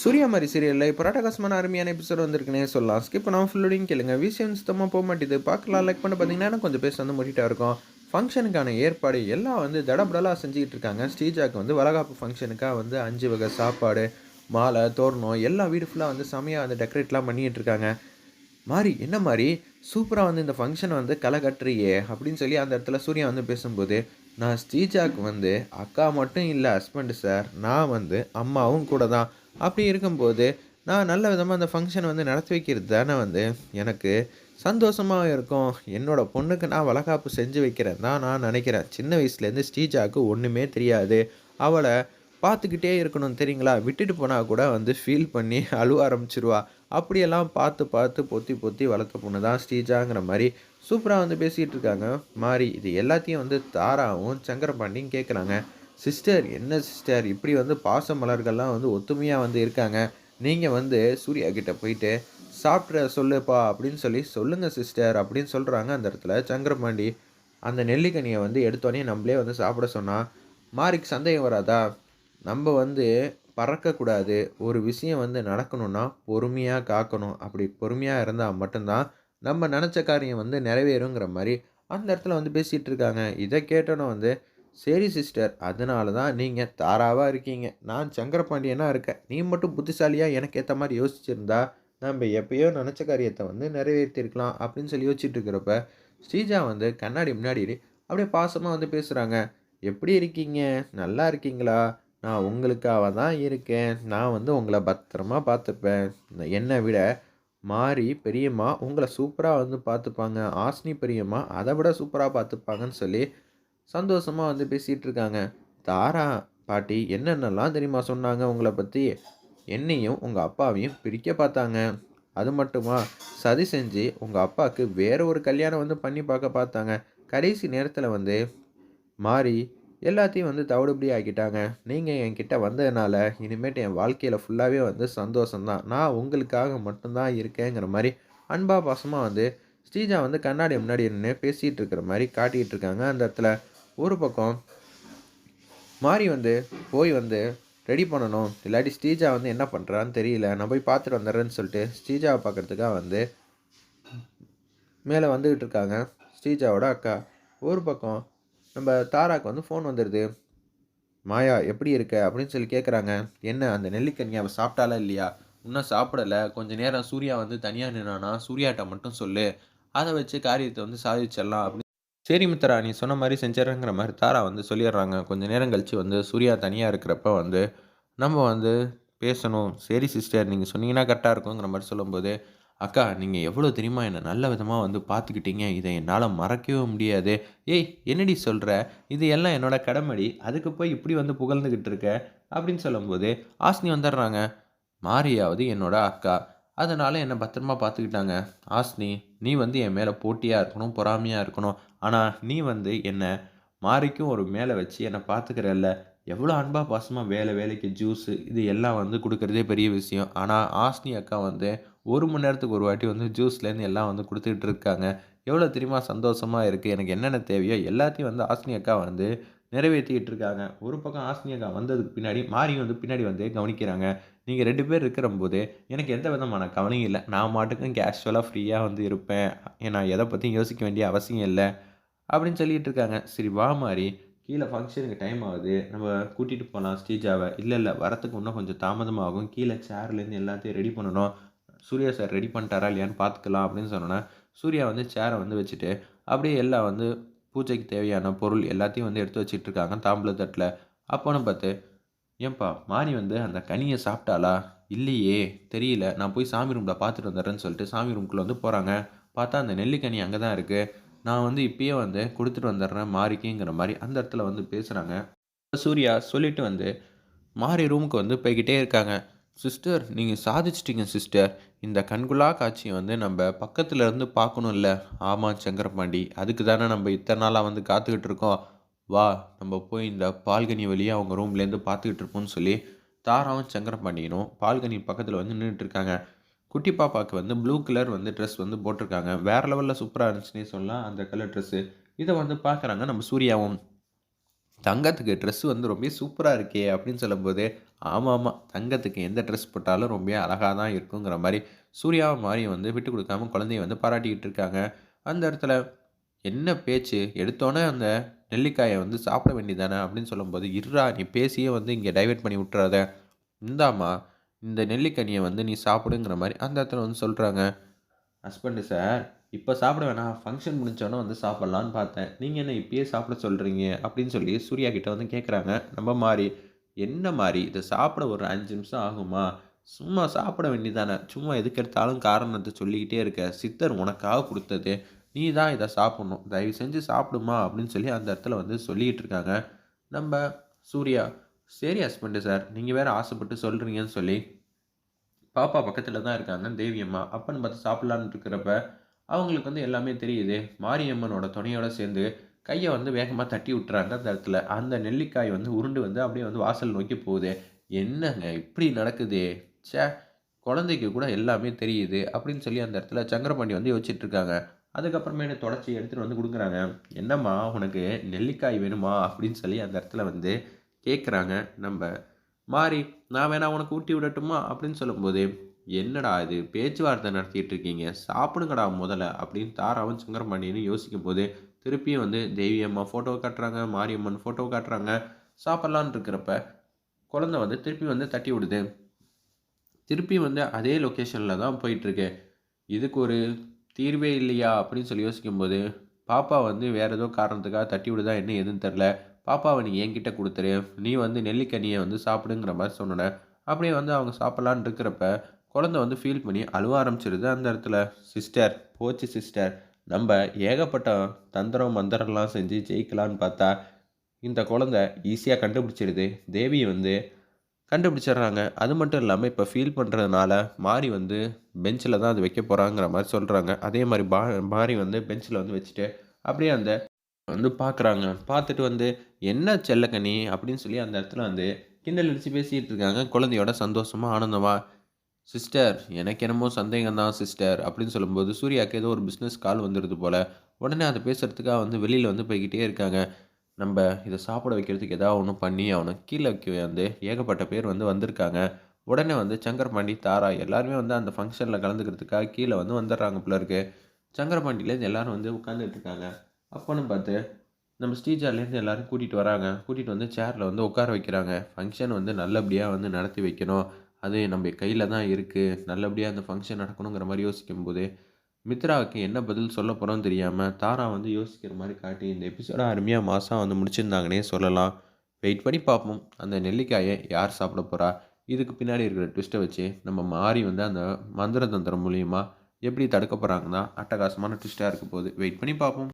சூர்யா மாதிரி சீரியலில் இப்போ ராட்டகாசமான அருமையான எபிசோட் வந்திருக்குனே சொல்லலாம். ஸ்கிப் பண்ணாமல் ஃபுல்லோடையும் கேளுங்க. விஷயம் சுத்தமாக போக மாட்டேது. பார்க்கலாம் லைக் பண்ண பார்த்தீங்கன்னா கொஞ்சம் பேச வந்து முடிட்டாக இருக்கும். ஃபங்க்ஷனுக்கான ஏற்பாடு எல்லாம் வந்து தடபடலாக செஞ்சுக்கிட்டு இருக்காங்க. ஸ்ரீஜாக்கு வந்து வளகாப்பு ஃபங்க்ஷனுக்காக வந்து அஞ்சு வகை சாப்பாடு மாலை தோரணம் எல்லா வீடு ஃபுல்லாக வந்து செமையாக வந்து டெக்கரேட்லாம் பண்ணிகிட்டு இருக்காங்க. மாதிரி என்ன மாதிரி சூப்பராக வந்து இந்த ஃபங்க்ஷனை வந்து களை கட்டுறியே அப்படின்னு சொல்லி அந்த இடத்துல சூர்யா வந்து பேசும்போது நான் ஸ்ரீஜாக்கு வந்து அக்கா மட்டும் இல்லை ஹஸ்பண்டு சார் நான் வந்து அம்மாவும் கூட தான் அப்படி இருக்கும்போது நான் நல்ல விதமாக அந்த ஃபங்க்ஷனை வந்து நடத்தி வைக்கிறது தானே வந்து எனக்கு சந்தோஷமாக இருக்கும். என்னோட பொண்ணுக்கு நான் வளகாப்பு செஞ்சு வைக்கிறேன் தான் நான் நினைக்கிறேன். சின்ன வயசுலேருந்து ஸ்ரீஜாவுக்கு ஒன்றுமே தெரியாது. அவளை பார்த்துக்கிட்டே இருக்கணும் தெரியுங்களா? விட்டுட்டு போனால் கூட வந்து ஃபீல் பண்ணி அழுவ ஆரம்பிச்சிருவா. அப்படியெல்லாம் பார்த்து பார்த்து பொத்தி பொத்தி வளர்த்த பொண்ணு தான் ஸ்ரீஜாங்கிற மாதிரி சூப்பராக வந்து பேசிகிட்டு இருக்காங்க. மாறி இது எல்லாத்தையும் வந்து தாராவும் சங்கரபாண்டியும் கேட்குறாங்க சிஸ்டர் என்ன சிஸ்டர்? இப்படி வந்து பாச மலர்கள்லாம் வந்து ஒத்துமையாக வந்து இருக்காங்க. நீங்கள் வந்து சூர்யா கிட்டே போயிட்டு சாப்பிட்ற சொல்லுப்பா அப்படின்னு சொல்லி சொல்லுங்கள் சிஸ்டர் அப்படின்னு சொல்கிறாங்க அந்த இடத்துல சங்கரபாண்டி. அந்த நெல்லிக்கனியை வந்து எடுத்தோடனே நம்மளே வந்து சாப்பிட சொன்னால் மாறிக்கு சந்தேகம் வராதா? நம்ம வந்து பறக்கக்கூடாது. ஒரு விஷயம் வந்து நடக்கணும்னா பொறுமையாக காக்கணும். அப்படி பொறுமையாக இருந்தால் மட்டும்தான் நம்ம நினச்ச காரியம் வந்து நிறைவேறுங்கிற மாதிரி அந்த இடத்துல வந்து பேசிகிட்டு இருக்காங்க. இதை கேட்டோன்னே வந்து சரி சிஸ்டர் அதனால தான் நீங்கள் தாராவாக இருக்கீங்க. நான் சங்கரபாண்டியனாக இருக்கேன். நீ மட்டும் புத்திசாலியாக எனக்கு ஏற்ற மாதிரி யோசிச்சிருந்தா நம்ம எப்பயோ நினச்ச காரியத்தை வந்து நிறைவேற்றிருக்கலாம். அப்படின்னு சொல்லி யோசிச்சுட்டு இருக்கிறப்ப ஸ்ரீஜா வந்து கண்ணாடி முன்னாடி அப்படியே பாசமாக வந்து பேசுகிறாங்க எப்படி இருக்கீங்க? நல்லா இருக்கீங்களா? நான் உங்களுக்காக தான் இருக்கேன். நான் வந்து உங்களை பத்திரமா பார்த்துப்பேன். என்னை விட மாறி பெரியம்மா உங்களை சூப்பராக வந்து பார்த்துப்பாங்க. ஆஸ்னி பெரியம்மா அதை விட சூப்பராக பார்த்துப்பாங்கன்னு சொல்லி சந்தோஷமாக வந்து பேசிகிட்டு இருக்காங்க. தாரா பாட்டி என்னென்னலாம் தெரியுமா சொன்னாங்க உங்களை பற்றி என்னையும் உங்கள் அப்பாவையும் பிரிக்க பார்த்தாங்க. அது மட்டுமா? சதி செஞ்சு உங்கள் அப்பாவுக்கு வேற ஒரு கல்யாணம் வந்து பண்ணி பார்க்க பார்த்தாங்க. கடைசி நேரத்தில் வந்து மாறி எல்லாத்தையும் வந்து தவிடுபடி ஆக்கிட்டாங்க. நீங்கள் என்கிட்ட வந்ததுனால இனிமேட்டு என் வாழ்க்கையில் ஃபுல்லாகவே வந்து சந்தோஷம்தான். நான் உங்களுக்காக மட்டும்தான் இருக்கேங்கிற மாதிரி அன்பா பாசமாக வந்து ஸ்ரீஜா வந்து கண்ணாடி முன்னாடி நின்று பேசிகிட்டு இருக்கிற மாதிரி காட்டிகிட்டு இருக்காங்க. அந்த இடத்துல ஒரு பக்கம் மாறி வந்து போய் வந்து ரெடி பண்ணணும். இல்லாட்டி ஸ்ரீஜா வந்து என்ன பண்ணுறான்னு தெரியல. நான் போய் பார்த்துட்டு வந்துடுறேன்னு சொல்லிட்டு ஸ்ரீஜாவை பார்க்குறதுக்காக வந்து மேலே வந்துக்கிட்டு இருக்காங்க ஸ்ரீஜாவோட அக்கா. ஒரு பக்கம் நம்ம தாராக்கு வந்து ஃபோன் வந்துடுது மாயா எப்படி இருக்க? அப்படின்னு சொல்லி கேட்குறாங்க என்ன அந்த நெல்லிக்கனி அவள் சாப்பிட்டாலா இல்லையா? இன்னும் சாப்பிடலை. கொஞ்சம் நேரம் சூர்யா வந்து தனியாக நின்னானா சூர்யாட்ட மட்டும் சொல்லு. அதை வச்சு காரியத்தை வந்து சாதிச்சிடலாம். அப்படின்னு சரி மித்ரா நீ சொன்ன மாதிரி செஞ்சிடறங்கிற மாதிரி தாரா வந்து சொல்லிடுறாங்க. கொஞ்சம் நேரம் கழித்து வந்து சூர்யா தனியாக இருக்கிறப்ப வந்து நம்ம வந்து பேசணும். சரி சிஸ்டர் நீங்கள் சொன்னீங்கன்னா கரெக்டாக இருக்குங்கிற மாதிரி சொல்லும்போது அக்கா நீங்கள் எவ்வளோ தெரியுமா என்னை நல்ல விதமாக வந்து பார்த்துக்கிட்டீங்க இதை என்னால் மறக்கவே முடியாது. ஏய் என்னடி சொல்கிற இது எல்லாம் என்னோடய கடமடி. அதுக்கு போய் இப்படி வந்து புகழ்ந்துக்கிட்டு இருக்க? அப்படின்னு சொல்லும்போது ஆஸ்னி வந்துடுறாங்க. மாரியாவது என்னோட அக்கா. அதனால் என்னை பத்திரமா பார்த்துக்கிட்டாங்க ஆஸ்னி நீ வந்து என் மேலே போட்டியாக இருக்கணும் பொறாமையாக இருக்கணும். ஆனால் நீ வந்து என்னை மாறிக்கும் ஒரு மேலே வச்சு என்னை பார்த்துக்கிறல்ல எவ்வளோ அன்பாக பாசமாக வேலை வேலைக்கு ஜூஸு இது எல்லாம் வந்து கொடுக்குறதே பெரிய விஷயம். ஆனால் ஆஸ்னி அக்கா வந்து ஒரு மணி நேரத்துக்கு ஒரு வாட்டி வந்து ஜூஸ்லேருந்து எல்லாம் வந்து கொடுத்துட்டு இருக்காங்க எவ்வளோ தெரியுமா சந்தோஷமாக இருக்குது எனக்கு என்னென்ன தேவையோ எல்லாத்தையும் வந்து ஆஸ்னி அக்கா வந்து நிறைவேற்றிக்கிட்டு இருக்காங்க ஒரு பக்கம் ஆஸ்னி அக்கா வந்ததுக்கு பின்னாடி மாறி வந்து பின்னாடி வந்து கவனிக்கிறாங்க. நீங்கள் ரெண்டு பேர் இருக்கிற போது எனக்கு எந்த விதமான கவனம் இல்லை. நான் மாட்டுக்கும் கேஷுவலாக ஃப்ரீயாக வந்து இருப்பேன். நான் எதை பற்றியும் யோசிக்க வேண்டிய அவசியம் இல்லை. அப்படின்னு சொல்லிகிட்டு இருக்காங்க சரி வா மாதிரி கீழே ஃபங்க்ஷனுக்கு டைம் ஆகுது. நம்ம கூட்டிகிட்டு போகலாம் ஸ்டேஜாவை இல்லை இல்லை வரத்துக்கு இன்னும் கொஞ்சம் தாமதமாகும். கீழே சேர்லேருந்து எல்லாத்தையும் ரெடி பண்ணணும். சூர்யா சார் ரெடி பண்ணிட்டாரா இல்லையான்னு பார்த்துக்கலாம் அப்படின்னு சொன்னோன்னா சூர்யா வந்து சேரை வந்து வச்சுட்டு அப்படியே எல்லாம் வந்து பூஜைக்கு தேவையான பொருள் எல்லாத்தையும் வந்து எடுத்து வச்சிட்டு இருக்காங்க தாம்பூல தட்டில் அப்போன்னு பார்த்து ஏன்பா மாறி வந்து அந்த கனியை சாப்பிட்டாளா? இல்லையே தெரியல. நான் போய் சாமி ரூமில் பார்த்துட்டு வந்துடுறேன்னு சொல்லிட்டு சாமி ரூம்குள்ளே வந்து போகிறாங்க பார்த்தா அந்த நெல்லிக்கனி அங்கே தான் இருக்குது நான் வந்து இப்பயே வந்து கொடுத்துட்டு வந்துடுறேன் மாறிக்கிங்கிற மாதிரி அந்த இடத்துல வந்து பேசுகிறாங்க சூர்யா சொல்லிட்டு வந்து மாறி ரூமுக்கு வந்து போய்கிட்டே இருக்காங்க. சிஸ்டர் நீங்கள் சாதிச்சிட்டிங்க சிஸ்டர் இந்த கண்குலா காட்சியை வந்து நம்ம பக்கத்தில் இருந்து பார்க்கணும்ல? ஆமாம் சங்கரபாண்டி. அதுக்கு தானே நம்ம இத்தனை நாளாக வந்து காத்துக்கிட்டு இருக்கோம். வா நம்ம போய் இந்த பால்கனி வழியாக அவங்க ரூம்லேருந்து பார்த்துக்கிட்டு இருப்போம்னு சொல்லி தாராவும் சங்கரபாண்டியனும் பால்கனி பக்கத்தில் வந்து நின்றுட்டுருக்காங்க குட்டி பாப்பாவுக்கு வந்து ப்ளூ கலர் வந்து ட்ரெஸ் வந்து போட்டிருக்காங்க. வேறு லெவலில் சூப்பராக இருந்துச்சுன்னே சொல்லலாம். அந்த கலர் ட்ரெஸ்ஸு இதை வந்து பார்க்குறாங்க நம்ம சூர்யாவும். தங்கத்துக்கு ட்ரெஸ் வந்து ரொம்ப சூப்பராக இருக்கே! அப்படின்னு சொல்லும்போது, ஆமாம் ஆமாம் தங்கத்துக்கு எந்த ட்ரெஸ் போட்டாலும் ரொம்ப அழகாக தான் இருக்குங்கிற மாதிரி சூர்யாவை மாதிரி வந்து விட்டு கொடுக்காம குழந்தைய வந்து பாராட்டிக்கிட்டு இருக்காங்க. அந்த இடத்துல என்ன பேச்சு? எடுத்தோன்னே அந்த நெல்லிக்காயை வந்து சாப்பிட வேண்டியது தானே அப்படின்னு சொல்லும்போது, இருறா நீ பேசியே வந்து இங்கே டைவர்ட் பண்ணி விட்டுறாத. இந்தாம்மா இந்த நெல்லிக்கனியை வந்து நீ சாப்பிடுங்கிற" மாதிரி அந்த இடத்துல வந்து சொல்கிறாங்க ஹஸ்பண்டு சார், இப்போ சாப்பிட வேணாம். ஃபங்க்ஷன் முடிஞ்சோடனே வந்து சாப்பிட்லான்னு பார்த்தேன். நீங்கள் என்ன இப்பயே சாப்பிட சொல்கிறீங்க அப்படின்னு சொல்லி சூர்யா கிட்ட வந்து கேட்குறாங்க நம்ம மாதிரி என்ன மாதிரி இதை சாப்பிட ஒரு அஞ்சு நிமிஷம் ஆகுமா? சும்மா சாப்பிட வேண்டியது தானே. சும்மா எதுக்கு எடுத்தாலும் காரணத்தை சொல்லிக்கிட்டே இருக்க. சித்தர் உனக்காக கொடுத்தது நீ தான் இதை சாப்பிட்ணும் தயவு செஞ்சு சாப்பிடுமா அப்படின்னு சொல்லி அந்த இடத்துல வந்து சொல்லிக்கிட்டு இருக்காங்க. நம்ம சூர்யா, சரி ஹஸ்பண்டு சார். நீங்கள் வேறு ஆசைப்பட்டு சொல்கிறீங்கன்னு சொல்லி பாப்பா பக்கத்தில் தான் இருக்காங்க தேவி அம்மா. அப்பன்னு பார்த்து சாப்பிட்லான்னு இருக்கிறப்ப, அவங்களுக்கு வந்து எல்லாமே தெரியுது. மாரியம்மனோட துணையோட சேர்ந்து கையை வந்து வேகமாக தட்டி விட்டுறாங்க அந்த இடத்துல. அந்த நெல்லிக்காய் வந்து உருண்டு வந்து அப்படியே வந்து வாசல் நோக்கி போகுது. என்னங்க இப்படி நடக்குதே! ச்சே! குழந்தைக்கு கூட எல்லாமே தெரியுது. அப்படின்னு சொல்லி அந்த இடத்துல சங்கரபாண்டி வந்து யோசிச்சுட்டு இருக்காங்க. அதுக்கப்புறமேட்டு தொடச்சி எடுத்துகிட்டு வந்து கொடுக்குறாங்க "என்னம்மா உனக்கு நெல்லிக்காய் வேணுமா?" அப்படின்னு சொல்லி அந்த இடத்துல வந்து கேட்குறாங்க நம்ம மாறி "நான் வேணா உனக்கு ஊட்டி விடட்டுமா?" அப்படின்னு சொல்லும்போது, "என்னடா இது பேச்சுவார்த்தை நடத்திட்டு இருக்கீங்க. சாப்பிடுங்கடா முதல்ல" அப்படின்னு தாராவும், யோசிக்கும் யோசிக்கும்போது, திருப்பியும் வந்து தேவி அம்மா ஃபோட்டோ காட்டுறாங்க. மாரியம்மன் ஃபோட்டோ காட்டுறாங்க. சாப்பிட்லான்னு இருக்கிறப்ப, குழந்தை வந்து திருப்பி வந்து தட்டி விடுது. திருப்பி வந்து அதே லொக்கேஷனில் தான் போயிட்டுருக்கு. இதுக்கு ஒரு தீர்வே இல்லையா? அப்படின்னு சொல்லி யோசிக்கும்போது, பாப்பா வந்து வேறு ஏதோ காரணத்துக்காக தட்டி விடுதா என்ன ஏதுன்னு தெரில பாப்பாவை நீ என்கிட்ட கொடுத்துரு நீ வந்து நெல்லிக்கனியை வந்து சாப்பிடுங்கிற மாதிரி சொன்னேன் அப்படியே வந்து அவங்க சாப்பிட்லான்னு இருக்கிறப்ப, குழந்தை வந்து ஃபீல் பண்ணி அழுவ ஆரம்பிச்சிருது அந்த இடத்துல. சிஸ்டர், போச்சு சிஸ்டர். நம்ம ஏகப்பட்ட தந்திரம், மந்திரம்லாம் செஞ்சு ஜெயிக்கலான்னு பார்த்தா, இந்த குழந்தை ஈஸியாக கண்டுபிடிச்சிருது. தேவி வந்து கண்டுபிடிச்சிடுறாங்க. அது மட்டும் இல்லாமல் இப்போ ஃபீல் பண்ணுறதுனால மாரி வந்து பெஞ்சில் தான் அது வைக்க போகிறாங்கிற மாதிரி சொல்கிறாங்க அதே மாதிரி பா மாரி வந்து பெஞ்சில் வந்து வச்சுட்டு, அப்படியே அந்த வந்து பார்க்குறாங்க. பார்த்துட்டு வந்து, "என்ன செல்லக்கனி?" அப்படின்னு சொல்லி அந்த இடத்துல வந்து கிண்டல் அடித்து பேசிகிட்டு இருக்காங்க. குழந்தையோட சந்தோஷமாக ஆனந்தமாக "சிஸ்டர், எனக்கு என்னமோ சந்தேகம் தான் சிஸ்டர்" அப்படின்னு சொல்லும்போது, சூர்யாவுக்கு ஏதோ ஒரு பிஸ்னஸ் கால் வந்துடுது போல் உடனே அதை பேசுகிறதுக்காக வந்து வெளியில் வந்து போய்கிட்டே இருக்காங்க. நம்ம இதை சாப்பிட வைக்கிறதுக்கு ஏதாவது ஒன்று பண்ணி கீழே வைக்கவே வந்து ஏகப்பட்ட பேர் வந்து வந்திருக்காங்க. உடனே வந்து சங்கரபாண்டி, தாரா எல்லாருமே வந்து அந்த ஃபங்க்ஷனில் கலந்துக்கிறதுக்காக கீழே வந்து வந்துடுறாங்க போல இருக்கு. சங்கரபாண்டிலேருந்து எல்லாரும் வந்து உட்காந்துட்டு இருக்காங்க. அப்போன்னு பார்த்து, நம்ம ஸ்ரீஜாலேருந்து எல்லோரும் கூட்டிகிட்டு வராங்க. கூட்டிகிட்டு வந்து சேரில் வந்து உட்கார வைக்கிறாங்க. ஃபங்க்ஷன் வந்து நல்லபடியாக வந்து நடத்தி வைக்கணும். அது நம்ம கையில் தான் இருக்குது நல்லபடியாக அந்த ஃபங்க்ஷன் நடக்கணுங்கிற மாதிரி யோசிக்கும்போது, மித்ராவுக்கு என்ன பதில் சொல்ல போகிறோன்னு தெரியாமல் தாரா வந்து யோசிக்கிற மாதிரி காட்டி, இந்த எபிசோட அருமையாக மாதம் வந்து முடிச்சிருந்தாங்கன்னே சொல்லலாம். வெயிட் பண்ணி பார்ப்போம். அந்த நெல்லிக்காயை யார் சாப்பிட போகிறா இதுக்கு பின்னாடி இருக்கிற ட்விஸ்ட்டை வச்சு, நம்ம மாறி வந்து அந்த மந்திர தந்திரம் மூலியமாக எப்படி தடுக்க போகிறாங்கன்னா அட்டகாசமான ட்விஸ்ட்டாக இருக்க போகுது. வெயிட் பண்ணி பார்ப்போம்.